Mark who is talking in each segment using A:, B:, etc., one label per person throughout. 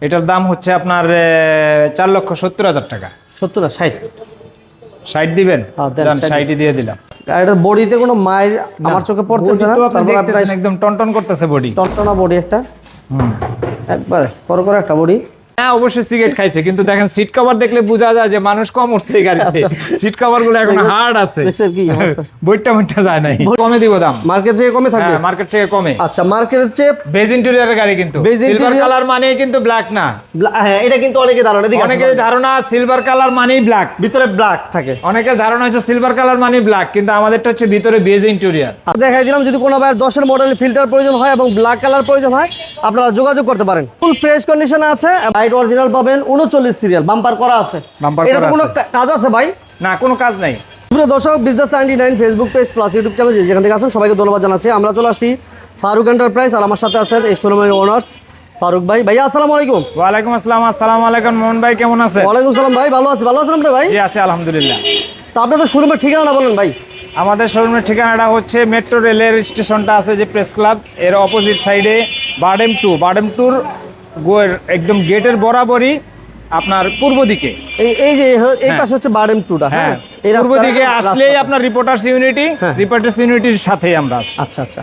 A: এটার দাম হচ্ছে আপনার চার লক্ষ সত্তর হাজার টাকা।
B: সত্তর ষাট।
A: ষাট দিবেন?
B: হ্যাঁ, দেন,
A: যান,
B: 60
A: ষাটই দিয়ে দিলাম।
B: এটা বডিতে কোনো মায়ের আমার চোখে পড়তেছে না তারপর আপনার
A: একদম টনটন করতেছে বডি।
B: টনটনা বডি একটা।
A: হুম।
B: একবারে বড় করে একটা বডি।
A: হ্যাঁ অবশ্যই সিগারেট খাইছে কিন্তু দেখেন সিট কভার দেখলে বোঝা যায় যে মানুষ কম উঠছে এই গাড়িতে।
B: আচ্ছা।
A: সিট কভারগুলো এখন হার্ড আছে।
B: কি
A: বইটা বইটা যায় নাই। কমে দিব দাম।
B: মার্কেট থেকে কমে থাকবে?
A: হ্যাঁ মার্কেট থেকে কমে।
B: আচ্ছা মার্কেটের চেয়ে
A: বেজ ইন্টেরিয়রের গাড়ি কিন্তু। সিলভার কালার মানে কিন্তু ব্ল্যাক না।
B: হ্যাঁ এটা কিন্তু অনেকে ধারণা
A: অনেকের ধারণা সিলভার কালার মানেই ব্ল্যাক
B: ভিতরে ব্ল্যাক থাকে।
A: অনেকের ধারণা হচ্ছে সিলভার কালার মানে ব্ল্যাক কিন্তু আমাদেরটা হচ্ছে ভিতরে বেজ ইন্টেরিয়র
B: দেখাই দিলাম যদি কোনো ভাই দশের মডেল ফিল্টার প্রয়োজন হয় এবং ব্ল্যাক কালার প্রয়োজন হয় আপনারা যোগাযোগ করতে পারেন। ফুল ফ্রেশ কন্ডিশনে আছে লাইট অরিজিনাল পাবেন উনচল্লিশ সিরিয়াল বাম্পার করা আছে। এটা কোনো কাজ আছে ভাই?
A: না কোনো কাজ নাই।
B: প্রিয় দর্শক business ninety nine Facebook page plus YouTube channel যেখান থেকে আছেন সবাইকে ধন্যবাদ জানাচ্ছি। আমরা চলে আসি ফারুক এন্টারপ্রাইজ আর আমার সাথে আছেন এই শোরুমের ওনার্স ফারুক ভাই। ভাইয়া আসসালামু আলাইকুম।
A: ওয়ালাইকুম আসসালাম আসসালামু আলাইকুম মোহন ভাই কেমন আছে
B: ওয়ালাইকুম সালাম ভাই ভালো আছি। ভালো আছেন আপনি ভাই?
A: জি আছে আলহামদুলিল্লাহ।
B: তা আপনাদের শোরুমের ঠিকানাটা বলেন ভাই।
A: আমাদের শোরুমের ঠিকানাটা হচ্ছে মেট্রো রেলের স্টেশনটা আছে যে প্রেস ক্লাব এর অপোজিট সাইডে বার্ডেম টু বাডেম টুর একদম গেটের বরাবরই আপনার পূর্ব দিকে।
B: এই এই যে এই
A: হ্যাঁ।
B: পাশে হচ্ছে বারডেম টুটা
A: হ্যাঁ?
B: হ্যাঁ।
A: পূর্ব দিকে আসলেই আপনার রিপোর্টার্স ইউনিটি। রিপোর্টার্স ইউনিটির সাথেই আমরা
B: আচ্ছা আচ্ছা।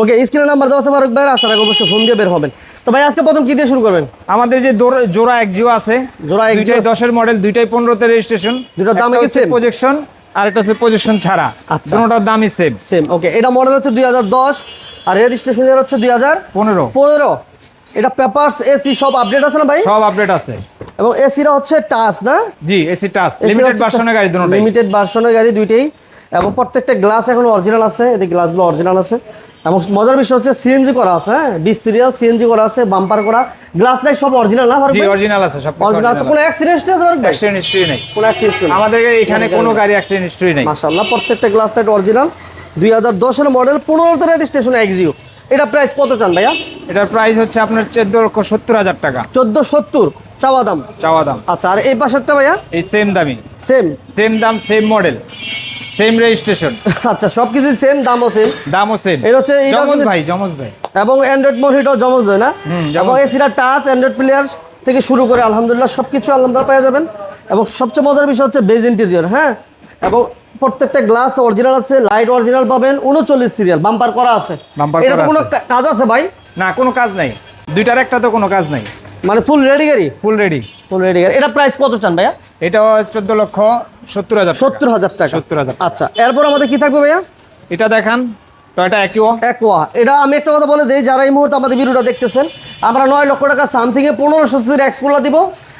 B: ওকে স্ক্রিনের নাম্বার দেওয়া আছে ফারুক ভাই আসার আগে অবশ্যই ফোন দিয়ে বের হবেন। তো ভাই আজকে প্রথম কি দিয়ে শুরু করবেন?
A: আমাদের যে জোড়া একজিও আছে
B: জোড়া
A: দুইটাই
B: আছে।
A: দশের মডেল দুইটাই পনেরোতে রেজিস্ট্রেশন
B: দুইটার দাম কি same?
A: প্রজেকশন আর এটা হচ্ছে প্রজেকশন ছাড়া।
B: আচ্ছা।
A: দুটোটার দামই সেম
B: সেম ওকে এটা মডেল হচ্ছে দুই হাজার দশ আর রেজিস্ট্রেশন ইয়ার হচ্ছে দুই হাজার
A: পনেরো।
B: পনেরো। এটা পেপারস এসি সব আপডেট আছে না ভাই?
A: সব আপডেট আছে।
B: এবং এসিটা হচ্ছে টাচ না?
A: জি এসি টাচ লিমিটেড ভার্সনের গাড়ি দুটোটাই
B: লিমিটেড ভার্সনের গাড়ি দুইটাই। এবং প্রত্যেকটা গ্লাস এখন অরিজিনাল আছে এদিকে গ্লাসগুলো অরিজিনাল আছে। এবং মজার বিষয় হচ্ছে সিএনজি করা আছে হ্যাঁ? বিশ সিরিয়াল সিএনজি করা আছে বাম্পার করা। গ্লাস নাই সব অরিজিনাল না
A: জি অরিজিনাল আছে সব
B: অরিজিনাল আছে। কোনো অ্যাক্সিডেন্ট আছে ভাই?
A: অ্যাক্সিডেন্ট হিস্ট্রি নেই।
B: কোনো অ্যাক্সিডেন্ট নেই।
A: আমাদের এখানে কোনো গাড়ি অ্যাক্সিডেন্ট হিস্ট্রি নেই।
B: মাশাআল্লাহ প্রত্যেকটা গ্লাস লাইট অরিজিনাল দুই হাজার দশের মডেল পনেরোতে রেজিস্ট্রেশন এক্সিও এটা প্রাইস কত চান ভাইয়া?
A: এটার প্রাইস হচ্ছে আপনার চোদ্দ লক্ষ সত্তর হাজার টাকা।
B: চোদ্দ সত্তর চাওয়া দাম?
A: চাওয়া দাম।
B: আচ্ছা আর এই পাশেরটা ভাইয়া?
A: এই সেম দামি
B: সেম
A: সেম দাম সেম মডেল সেম রেজিস্ট্রেশন
B: আচ্ছা সব কিছু সেম দামও সেম
A: দামও সেম
B: এটা হচ্ছে
A: জমজ ভাই জমজ ভাই।
B: এবং অ্যান্ড্রয়েড মোড এটাও জমজ হয় না? এবং এসিটা টাচ অ্যান্ড্রয়েড প্লেয়ার থেকে শুরু করে আলহামদুলিল্লাহ সব কিছু আলহামদুলিল্লাহ পেয়ে যাবেন। এবং সবচেয়ে মজার বিষয় হচ্ছে বেজ ইন্টেরিয়র হ্যাঁ? এবং প্রত্যেকটা গ্লাস অরিজিনাল আছে লাইট অরিজিনাল পাবেন উনচল্লিশ সিরিয়াল বাম্পার করা আছে। এটা তো কোনো কাজ আছে ভাই?
A: না কোনো কাজ নাই। দুইটার একটা তো কোনো কাজ নাই।
B: মানে ফুল রেডি গাড়ি?
A: ফুল রেডি
B: ফুল রেডি গাড়ি। এটা প্রাইস কত চান ভাইয়া?
A: এটা চোদ্দ লক্ষ সত্তর হাজার।
B: সত্তর হাজার টাকা।
A: 70,000 হাজার
B: আচ্ছা এরপর আমাদের কি থাকবে ভাইয়া?
A: এটা দেখান টয়টা একইও
B: একোয়া এটা আমি একটা কথা বলে দিই যারা এই মুহূর্তে আমাদের ভিডিওটা দেখতেছেন আমরা নয় লক্ষ টাকা সামথিং এ পনেরোশো সিসির এক্সপোলা দিব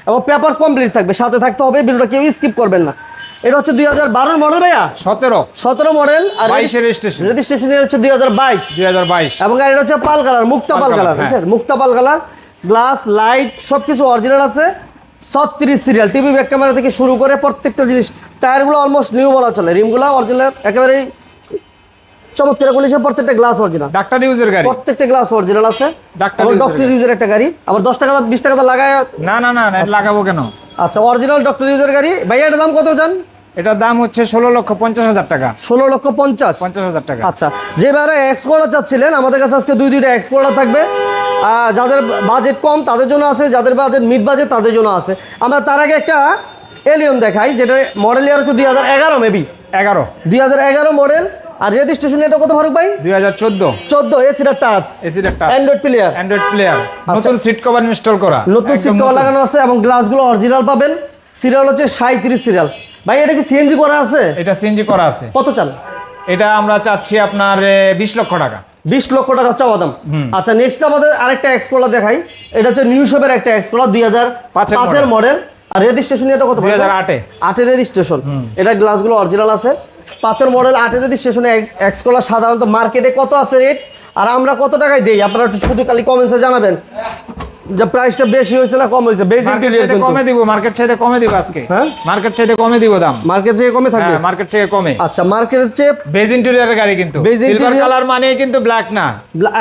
B: এবং পেপারস কমপ্লিট থাকবে। সাথে থাকতে হবে ভিডিওটা কেউ স্কিপ করবেন না। এটা হচ্ছে দুই হাজার বারোর মডেল ভাইয়া?
A: সতেরো।
B: সতেরো মডেল আর
A: 22 এর registration।
B: রেজিস্ট্রেশন হচ্ছে দুই হাজার বাইশ।
A: দুই হাজার বাইশ।
B: এবং গাড়িটা হচ্ছে পাল কালার মুক্তা
A: পাল
B: কালার। বুঝছেন? মুক্তা পাল কালার গ্লাস লাইট সব কিছু অরিজিনাল আছে। ছত্রিশ সিরিয়াল টিভি ব্যাক ক্যামেরা থেকে শুরু করে প্রত্যেকটা জিনিস। টায়ারগুলো অলমোস্ট নিউ বলা চলে। রিমগুলো অরিজিনাল একেবারেই চমৎকার কন্ডিশন প্রত্যেকটা গ্লাস অরিজিনাল
A: ডাক্তার ইউজের গাড়ি।
B: প্রত্যেকটা গ্লাস অরিজিনাল আছে।
A: User
B: doctor. ইউজের একটা গাড়ি। আবার দশ টাকা বিশ টাকা লাগায়
A: না না না না, লাগাবো কেন?
B: আচ্ছা অরিজিনাল ডক্টর ইউজের গাড়ি। ভাইয়া এটার দাম কত জান
A: এটার দাম হচ্ছে ষোলো লক্ষ পঞ্চাশ হাজার টাকা।
B: ষোলো লক্ষ পঞ্চাশ?
A: পঞ্চাশ হাজার টাকা।
B: আচ্ছা যে যেবারে এক্স কোলা চাচ্ছিলেন আমাদের কাছে আজকে দুই দুইটা এক্স কোলা থাকবে যাদের বাজেট কম তাদের জন্য আছে যাদের বাজেট মিড বাজেট তাদের জন্য আছে। আমরা তার আগে একটা এলিয়ন দেখাই যেটা মডেল ইয়ার হচ্ছে দুই হাজার এগারো মেবি
A: এগারো।
B: দুই হাজার এগারো মডেল আর রেজিস্ট্রেশন এটা কত ফারুক ভাই?
A: দুই হাজার চোদ্দ।
B: চোদ্দ এসিটা টাচ
A: এসির একটা
B: অ্যান্ড্রয়েড প্লেয়ার
A: অ্যান্ড্রয়েড প্লেয়ার নতুন সিট কভার ইনস্টল করা।
B: নতুন সিট কভার লাগানো আছে এবং গ্লাসগুলো অরিজিনাল পাবেন। সিরিয়াল হচ্ছে সাঁত্রিশ সিরিয়াল ভাই এটা কি সিএনজি করা আছে?
A: এটা সিএনজি করা আছে।
B: কত চাল?
A: এটা আমরা চাচ্ছি আপনার বিশ লক্ষ টাকা।
B: বিশ লক্ষ টাকা চাওয়া দাম। আচ্ছা নেক্সট আমাদের আরেকটা এক্সকোলা দেখাই। এটা হচ্ছে নিউ শপের একটা এক্সকোলা দুই হাজার
A: পাঁচের
B: মডেল আর রেজিস্ট্রেশন এটা কত
A: 2008 এ।
B: আটের রেজিস্ট্রেশন এটা গ্লাসগুলো অরিজিনাল আছে। পাঁচের মডেল আটের রেজিস্ট্রেশনে এক্সকোলা সাধারণত মার্কেটে কত আছে রেট আর আমরা কত টাকায় দেই? আপনারা একটু শুধু খালি কমেন্টসে জানাবেন। যে প্রাইসটা বেশি হয়েছে না কম হয়েছে? বেজ
A: মার্কেট
B: কিন্তু।
A: কমে দিব মার্কেট চাইতে কমে দিব আজকে।
B: হ্যাঁ?
A: মার্কেট চাইতে কমে দিব দাম।
B: মার্কেট কমে থাকবে?
A: হ্যাঁ মার্কেট থেকে কমে।
B: আচ্ছা মার্কেটের চেয়ে
A: বেজ ইন্টেরিয়রের গাড়ি কিন্তু। সিলভার কালার মানে কিন্তু ব্ল্যাক না।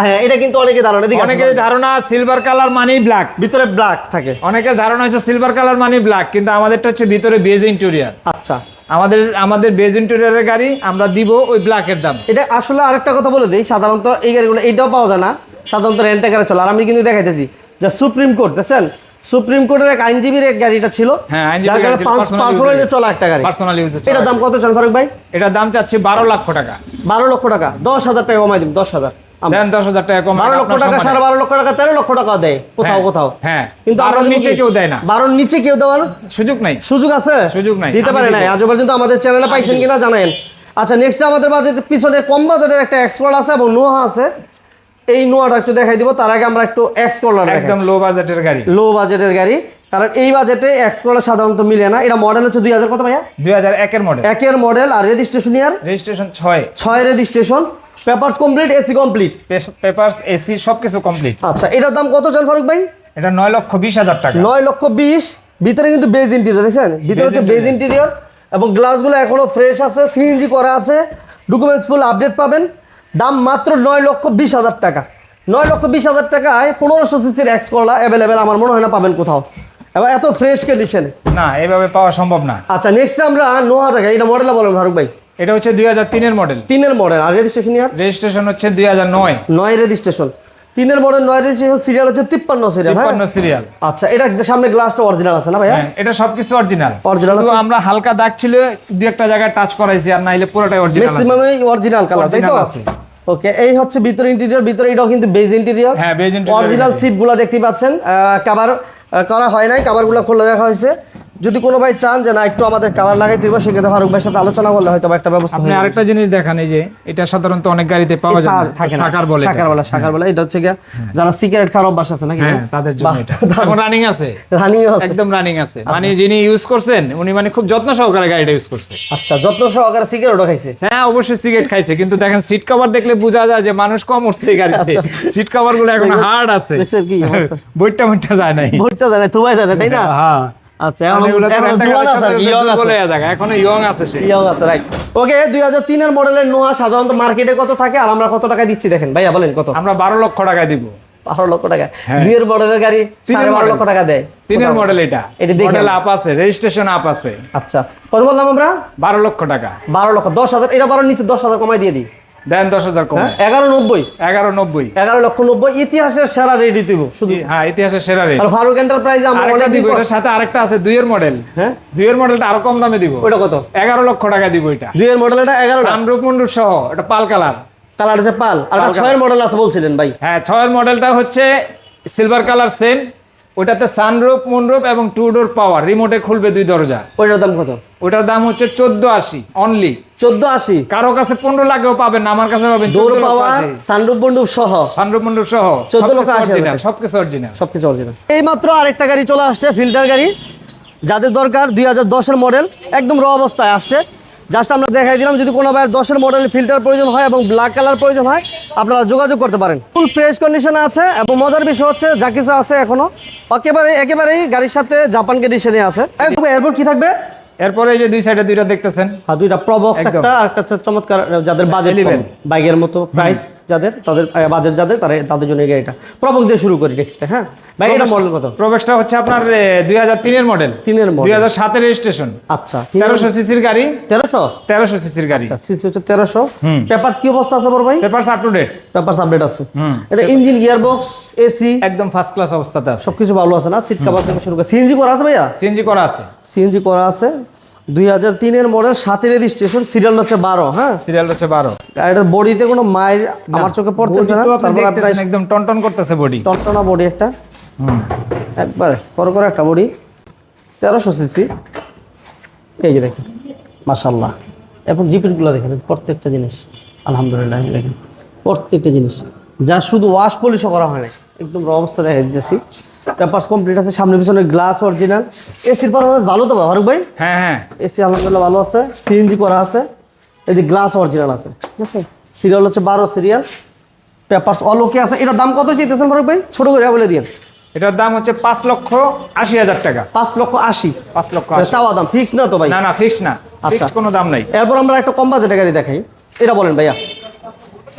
B: হ্যাঁ এটা কিন্তু অনেকে ধারণা দিকে
A: অনেকের ধারণা সিলভার কালার মানেই ব্ল্যাক
B: ভিতরে ব্ল্যাক থাকে।
A: অনেকের ধারণা হচ্ছে সিলভার কালার মানে ব্ল্যাক কিন্তু আমাদেরটা হচ্ছে ভিতরে বেজ ইন্টেরিয়র
B: আচ্ছা।
A: আমাদের আমাদের বেজ ইন্টেরিয়রের গাড়ি আমরা দিব ওই ব্ল্যাকের দাম।
B: এটা আসলে আরেকটা কথা বলে দিই সাধারণত এই গাড়িগুলো এইটাও পাওয়া যায় না। সাধারণত রেন্টে গাড়ি চলে। আর আমি কিন্তু দেখাইতেছি যে সুপ্রিম কোর্ট দেখছেন? সুপ্রিম কোর্টের এক আইনজীবীর এক গাড়িটা ছিল।
A: হ্যাঁ,
B: যার কারণে পার্সোনালি চলা একটা গাড়ি।
A: পার্সোনাল ইউজ
B: এটার দাম কত চান ফারুক ভাই?
A: এটার দাম চাচ্ছি বারো লক্ষ টাকা।
B: বারো লক্ষ টাকা। দশ হাজার টাকা কমাই দিন দশ হাজার।
A: দেন দশ হাজার টাকা কম
B: বারো লক্ষ টাকা সাড়ে বারো লক্ষ টাকা তেরো লক্ষ টাকা দেয় কোথাও
A: হ্যাঁ,
B: কোথাও
A: হ্যাঁ।
B: কিন্তু আমরা
A: নিচে কেউ দেয় না।
B: বারোর নিচে কেউ দেওয়ার
A: সুযোগ নাই।
B: সুযোগ আছে?
A: সুযোগ নাই।
B: দিতে পারে
A: দিব।
B: আজ পর্যন্ত আমাদের চ্যানেলে পাইছেন কিনা জানায়েন আচ্ছা নেক্সট আমাদের বাজেট পিছনে কম বাজেটের একটা এক্সপ্লোর আছে এবং নোহা আছে। এই নোয়াটা একটু দেখাই দিব। তার আগে আমরা একটু এক্সপ্লোর দেখাই।
A: একদম লো বাজেটের গাড়ি।
B: লো বাজেটের গাড়ি। কারণ এই বাজেটে এক্সপ্লোর সাধারণত মিলে না। এটা মডেল হচ্ছে দুই হাজার কত ভাইয়া?
A: দুই হাজার একের মডেল
B: একের মডেল আর রেজিস্ট্রেশন ইয়ার
A: রেজিস্ট্রেশন ছয়।
B: ছয় registration papers complete AC complete
A: papers AC সবকিছু কমপ্লিট
B: আচ্ছা এটার দাম কত চান ফারুক ভাই?
A: এটা নয় লক্ষ বিশ হাজার টাকা।
B: নয় লক্ষ বিশ। ভিতরে কিন্তু বেজ ইন্টেরিয়র দেখছেন? ভিতরে হচ্ছে বেজ ইন্টেরিয়র এবং গ্লাসগুলো এখনও ফ্রেশ আছে সিএনজি করা আছে। ডকুমেন্টস ফুল আপডেট পাবেন। দাম মাত্র নয় লক্ষ বিশ হাজার টাকা। নয় লক্ষ বিশ হাজার টাকায় পনেরোশো সিসির এক্স করলা অ্যাভেলেবেল আমার মনে হয় না পাবেন কোথাও। এবার এত ফ্রেশ কন্ডিশনে
A: না এভাবে পাওয়া সম্ভব না।
B: আচ্ছা নেক্সট আমরা নোয়া টাকা এটা মডেলটা বলেন ফারুক ভাই।
A: এটা হচ্ছে দুই হাজার তিনের মডেল
B: তিনের মডেল আর রেজিস্ট্রেশন ইয়ার
A: রেজিস্ট্রেশন হচ্ছে দুই হাজার নয়।
B: নয় রেজিস্ট্রেশন তিনের মডেল নয় রেজিস্ট্রেশন সিরিয়াল হচ্ছে তিপ্পান্ন সিরিয়াল হ্যাঁ?
A: তিপ্পান্ন সিরিয়াল
B: আচ্ছা এটা সামনে গ্লাসটা অরিজিনাল আছে না ভাইয়া?
A: হ্যাঁ এটা সবকিছু অরিজিনাল
B: Original আছে?
A: আমরা হালকা দাগ ছিল দু একটা জায়গায় টাচ করাইছি আর নাইলে পুরোটাই অরিজিনাল
B: ম্যাক্সিমামই অরিজিনাল কালার তাই তো?
A: আছে।
B: ওকে এই হচ্ছে ভিতরে ইন্টেরিয়র ভিতরে এটাও কিন্তু বেজ ইন্টেরিয়র
A: হ্যাঁ, beige interior
B: অরিজিনাল। সিটগুলো দেখতে পাচ্ছেন। কভার করা হয় নাই কভারগুলো খোলা রাখা হয়েছে। যদি কোনো ভাই চান যে না একটু আমাদের কভার লাগাই দিব সেক্ষেত্রে ফারুক ভাইয়ের সাথে আলোচনা করলে হয়তো একটা ব্যবস্থা
A: আপনি আরেকটা জিনিস দেখান এই যে এটা সাধারণত অনেক গাড়িতে পাওয়া যায় না।
B: থাকে না।
A: সাকার বলে
B: সাকার বলে সাকার বলে এটা হচ্ছে গিয়া যারা সিগারেট খাওয়ার অভ্যাস আছে নাকি
A: হ্যাঁ তাদের জন্য এটা। এখন রানিং আছে।
B: রানিং আছে।
A: একদম রানিং আছে। মানে যিনি ইউজ করছেন উনি মানে খুব যত্ন সহকারে গাড়িটা ইউজ করছে।
B: আচ্ছা যত্ন সহকারে সিগারেটও খাইছে?
A: হ্যাঁ অবশ্যই সিগারেট খাইছে। কিন্তু দেখেন সিট কভার দেখলে বোঝা যায় যে মানুষ কম উঠছে এই গাড়িতে।
B: আচ্ছা।
A: সিট কভারগুলো এখন হার্ড আছে।
B: কি অবস্থা?
A: বইটা বইটা যায় নাই
B: ভোটটা জানে তুবাই জানে তাই না?
A: হ্যাঁ।
B: আচ্ছা এখন
A: গাড়ি
B: ইয়ং আছে।
A: ইয়ং আছে
B: ইয়ং রাইট ওকে দুই হাজার তিনের মডেলের নোয়া সাধারণত মার্কেটে কত থাকে আর আমরা কত টাকা দিচ্ছি দেখেন। ভাইয়া বলেন কত?
A: আমরা বারো লক্ষ টাকা দিব।
B: বারো লক্ষ টাকা।
A: হ্যাঁ।
B: দুইয়ের মডেলের গাড়ি
A: তিনের
B: সাড়ে বারো লক্ষ টাকা দেয়।
A: তিনের মডেল এটা।
B: এটা দেখে
A: আপ আছে রেজিস্ট্রেশন আপ আছে।
B: আচ্ছা কত বললাম আমরা?
A: বারো লক্ষ টাকা।
B: বারো লক্ষ দশ হাজার এটা বারো নিচে দশ হাজার কমাই দিয়ে দিই।
A: দেন দশ হাজার কম।
B: হ্যাঁ এগারো নব্বই।
A: এগারো নব্বই।
B: এগারো লক্ষ নব্বই ইতিহাসের সেরা রেডি তুইব শুধু।
A: হ্যাঁ ইতিহাসের সেরা রেট
B: আর ফারুক এন্টারপ্রাইজে আমরা অনেক
A: দিব এটার সাথে আরেকটা আছে দুইয়ের মডেল
B: হ্যাঁ?
A: দুইয়ের মডেলটা আরও কম দামে দিব।
B: ওটা কত?
A: এগারো লক্ষ টাকা দিব এটা।
B: দুইয়ের মডেল এটা এগারোটা।
A: সানরূপ মন্ডুপ সহ এটা পাল কালার।
B: কালার আছে পাল। আর ছয়ের মডেল আছে বলছিলেন ভাই।
A: হ্যাঁ ছয়ের মডেলটা হচ্ছে সিলভার কালার সেম ওটাতে সানরূপ মন্ডপ এবং টু ডোর পাওয়ার রিমোটে খুলবে দুই দরজা।
B: ওইটার দাম কত?
A: ওটার দাম হচ্ছে চোদ্দ আশি অনলি
B: চোদ্দ আশি?
A: কারও কাছে পনেরো লাখেও পাবেন না আমার কাছে পাবেন
B: ডোর পাওয়ার সানরুফ বন্ডুপ সহ?
A: সানরূপ মন্ডপ সহ।
B: 14 লক্ষ আশি।
A: সবকিছু অরিজিনাল
B: সবকিছু অরিজিনাল এই মাত্র আরেকটা গাড়ি চলে আসছে ফিল্টার গাড়ি। যাদের দরকার দুই হাজার দশের মডেল একদম র অবস্থায় আসছে। জাস্ট আমরা দেখাই দিলাম যদি কোনো ভাইয়ের দশের মডেল ফিল্টার প্রয়োজন হয় এবং ব্ল্যাক কালার প্রয়োজন হয়, আপনারা যোগাযোগ করতে পারেন। ফুল ফ্রেশ কন্ডিশনে আছে এবং মজার বিষয় হচ্ছে যা কিছু আছে এখনও, একেবারে একেবারেই গাড়ির সাথে জাপান কন্ডিশনে আছে। এরপর কি থাকবে?
A: এরপরে এই যে দুই সাইডে দুইটা দেখতেছেন।
B: হ্যাঁ দুইটা প্রবক্স একটা আর একটা হচ্ছে চমৎকার যাদের বাজেট কম। বাইকের মতো প্রাইস যাদের তাদের বাজেট যাদের তারা তাদের জন্য গাড়িটা। প্রবক্স দিয়ে শুরু করি নেক্সটে হ্যাঁ? ভাই এটা মডেল কত?
A: প্রবেশটা হচ্ছে আপনার দুই হাজার তিনের মডেল
B: তিনের
A: দুই
B: মডেল
A: হাজার সাতের রেজিস্ট্রেশন
B: আচ্ছা
A: তেরোশো সিসির গাড়ি।
B: তেরোশো?
A: তেরোশো সিসির গাড়ি।
B: আচ্ছা সিসি হচ্ছে তেরোশো।
A: হুম।
B: পেপারস কি অবস্থা আছে বড় ভাই?
A: Papers up to date
B: papers update আছে। এটা ইঞ্জিন গিয়ার বক্স এসি
A: একদম ফার্স্ট ক্লাস অবস্থাতে আছে।
B: সবকিছু ভালো আছে না? সিট কাভার থেকে শুরু করে সিএনজি করা আছে ভাইয়া?
A: সিএনজি করা আছে।
B: সিএনজি করা আছে। দুই হাজার তিনের মডেল সাতের রেজিস্ট্রেশন সিরিয়াল হচ্ছে বারো হ্যাঁ?
A: সিরিয়াল হচ্ছে বারো।
B: গাড়িটার বডিতে কোনো মায়ের আমার চোখে পড়তেছে না তারপর আপনার
A: একদম টনটন করতেছে বডি।
B: টনটনা বডি একটা। একবার বড় করে একটা বডি তেরোশো সিসি। এই যে দেখেন মাসাল্লাহ এখন জিপিটগুলো দেখেন প্রত্যেকটা জিনিস আলহামদুলিল্লাহ দেখেন প্রত্যেকটা জিনিস। যা শুধু ওয়াশ পলিশও করা হয় না একদম অবস্থা দেখা দিতেছি। পেপার্স কমপ্লিট আছে সামনে পিছনে গ্লাস অরিজিনাল এসির পারফরমেন্স ভালো তো ফারুক ভাই?
A: হ্যাঁ হ্যাঁ।
B: এসি আলহামদুলিল্লাহ ভালো আছে সিএনজি করা আছে এদিকে গ্লাস অরিজিনাল আছে। ঠিক আছে সিরিয়াল হচ্ছে বারো সিরিয়াল পেপার্স অল ওকে আছে এটা দাম কত চাইতেছেন ফারুক ভাই? ছোট করে বলে দিন
A: এটার দাম হচ্ছে পাঁচ লক্ষ আশি হাজার টাকা।
B: পাঁচ লক্ষ আশি।
A: পাঁচ লক্ষ
B: চাওয়া দাম ফিক্স না তো ভাই?
A: না না ফিক্স না।
B: আচ্ছা।
A: কোনো দাম নাই।
B: এরপর আমরা একটা কম বাজেটের গাড়ি দেখাই। এটা বলেন ভাইয়া।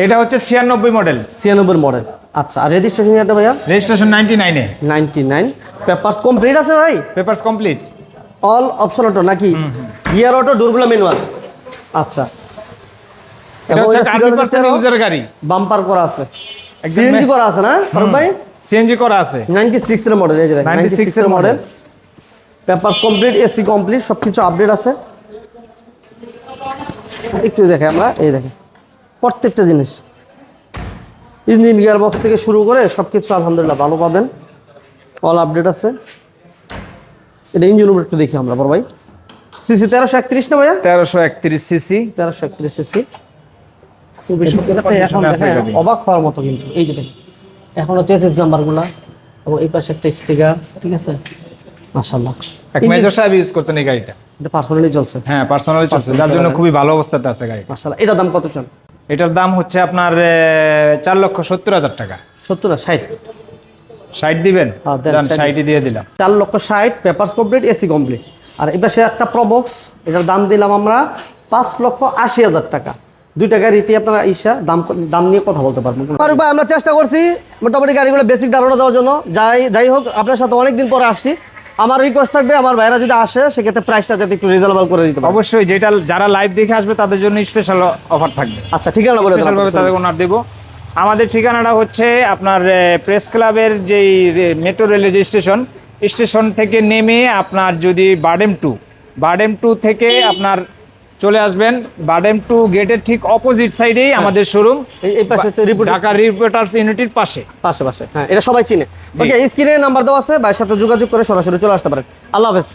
A: এটা হচ্ছে ছিয়ানব্বই মডেল
B: ছিয়ানব্বই মডেল আচ্ছা আর রেজিস্ট্রেশন এটা ভাইয়া?
A: রেজিস্ট্রেশন নাইনটি নাইনে
B: নাইনটি নাইন পেপার্স কমপ্লিট আছে ভাই?
A: Papers complete
B: all option auto নাকি? গিয়ার অটো ডোরগুলো ম্যানুয়াল আচ্ছা।
A: এটা হচ্ছে ইউজার গাড়ি।
B: বাম্পার করা আছে। সিএনজি করা আছে না ফারুক ভাই?
A: সিএনজি করা আছে।
B: নাইনটি সিক্স এর মডেল এই যে
A: 96
B: নাইনটি সিক্স এর model papers complete AC complete সব কিছু আপডেট আছে। একটু দেখে আমরা এই দেখে প্রত্যেকটা জিনিস। ইঞ্জিন গিয়ার বক্স থেকে শুরু করে সব কিছু আলহামদুলিল্লাহ ভালো পাবেন। অল আপডেট আছে। এটা ইঞ্জিন রুম একটু দেখি আমরা বড় ভাই। সিসি তেরোশো একত্রিশ না ভাইয়া?
A: তেরোশো একত্রিশ সিসি
B: তেরোশো একত্রিশ সিসি। অবাক হওয়ার মতো কিন্তু। এই যে দেখেন এখনও চেসিস নাম্বারগুলা এবং এই পাশে একটা স্টিকার ঠিক আছে? মাশাআল্লাহ।
A: এক মেজর সাহেব ইউজ করতেন এই গাড়িটা।
B: এটা পার্সোনালি চলছে।
A: হ্যাঁ পার্সোনালি চলছে। যার জন্য খুবই ভালো অবস্থাতে আছে গাড়ি
B: মাশাআল্লাহ। এটার দাম কত চান?
A: এটার দাম হচ্ছে আপনার চার লক্ষ সত্তর হাজার টাকা।
B: সত্তর না ষাট।
A: ষাট দিবেন?
B: হ্যাঁ, দেন,
A: যান,
B: 60
A: ষাটই দিয়ে দিলাম।
B: চার লক্ষ ষাট পেপারস কমপ্লিট এসি কমপ্লিট। আর এবার সে একটা প্রবক্স এটার দাম দিলাম আমরা পাঁচ লক্ষ আশি হাজার টাকা। দুইটা গাড়িতে আপনারা ইসা দাম দাম নিয়ে কথা বলতে পারবেন। ফারুক ভাই আমরা চেষ্টা করছি মোটামুটি গাড়িগুলো বেসিক ধারণা দেওয়ার জন্য। যাই যাই হোক আপনার সাথে অনেকদিন পরে আসছি। আমার রিকোয়েস্ট থাকবে আমার ভাইরা যদি আসে সেক্ষেত্রে প্রাইসটা যাতে একটু রিজনেবল করে দিতে পারে।
A: অবশ্যই যেটা যারা লাইভ দেখে আসবে তাদের জন্য স্পেশাল অফার থাকবে।
B: আচ্ছা ঠিকানা বলে স্পেশালভাবে
A: তাদের অনার দেবো। আমাদের ঠিকানাটা হচ্ছে আপনার প্রেস ক্লাবের যেই মেট্রো রেল যে স্টেশন স্টেশন থেকে নেমে আপনার যদি বাডেম টু বাডেম টু থেকে আপনার চলে আসবেন বাডেম টু গেটের ঠিক অপোজিট সাইডেই আমাদের শোরুম
B: এই- পাশে হচ্ছে রিপোর্ট
A: ঢাকা রিপোর্টার্স ইউনিটির পাশে।
B: পাশে পাশে। হ্যাঁ এটা সবাই চিনে। ওকে স্ক্রিনে নাম্বার দেওয়া আছে ভাইয়ের সাথে যোগাযোগ করে সরাসরি চলে আসতে পারেন। আল্লাহ হাফেজ।